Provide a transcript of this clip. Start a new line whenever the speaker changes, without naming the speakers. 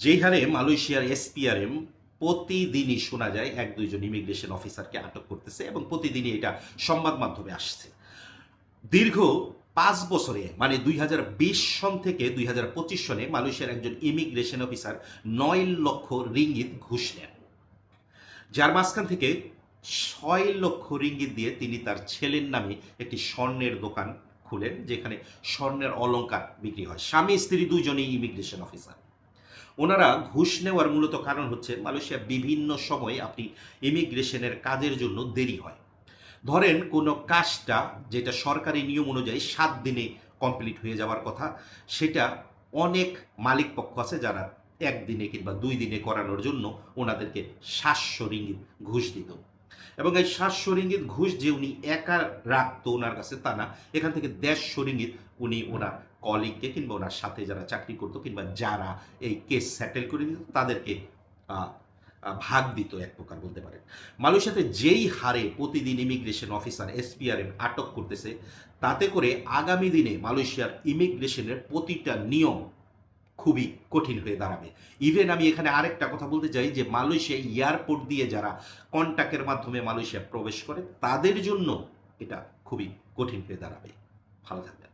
যেই হারে মালয়েশিয়ার এসপিআরএম প্রতিদিনই শোনা যায়, এক দুইজন ইমিগ্রেশন অফিসারকে আটক করতেছে এবং প্রতিদিনই এটা সংবাদ মাধ্যমে আসছে। দীর্ঘ পাঁচ বছরে মানে দুই হাজার বিশ সন থেকে দুই হাজার পঁচিশ সনে মালয়েশিয়ার একজন ইমিগ্রেশন অফিসার নয় লক্ষ রিঙ্গিত ঘুষ নেন। যার মাঝখান থেকে ছয় লক্ষ রিঙ্গিত দিয়ে তিনি তার ছেলের নামে একটি স্বর্ণের দোকান খুলেন, যেখানে স্বর্ণের অলঙ্কার বিক্রি হয়। স্বামী, স্ত্রী দুজনেই ইমিগ্রেশন অফিসার। ওনারা ঘুষ নেওয়ার মূলত কারণ হচ্ছে মালয়েশিয়া বিভিন্ন সময়ে আপনি ইমিগ্রেশনের কাজের জন্য দেরি হয়। ধরেন কোনো কাজটা যেটা সরকারি নিয়ম অনুযায়ী সাত দিনে কমপ্লিট হয়ে যাওয়ার কথা, সেটা অনেক মালিক পক্ষ আছে যারা একদিনে কিংবা দুই দিনে করানোর জন্য ওনাদেরকে সাতশো রিঙ্গিত ঘুষ দিত। এবং এই সাতশো রিঙ্গিত ঘুষ যে উনি একা রাখতো ওনার কাছে তা না, এখান থেকে দেড়শো রিঙ্গিত উনি ওনার কলিগকে কিংবা ওনার সাথে যারা চাকরি করতো কিংবা যারা এই কেস সেটেল করে দিত, তাদেরকে ভাগ দিত এক প্রকার বলতে পারেন। মালয়েশিয়াতে যেই হারে প্রতিদিন ইমিগ্রেশন অফিসার এসপিআরএম আটক করতেছে, তাতে করে আগামী দিনে মালয়েশিয়ার ইমিগ্রেশনের প্রতিটা নিয়ম খুবই কঠিন হয়ে দাঁড়াবে। ইভেন আমি এখানে আরেকটা কথা বলতে চাই যে, মালয়েশিয়া এয়ারপোর্ট দিয়ে যারা কন্ট্যাক্টের মাধ্যমে মালয়েশিয়া প্রবেশ করে, তাদের জন্য এটা খুবই কঠিন হয়ে দাঁড়াবে। ভালো থাকবেন।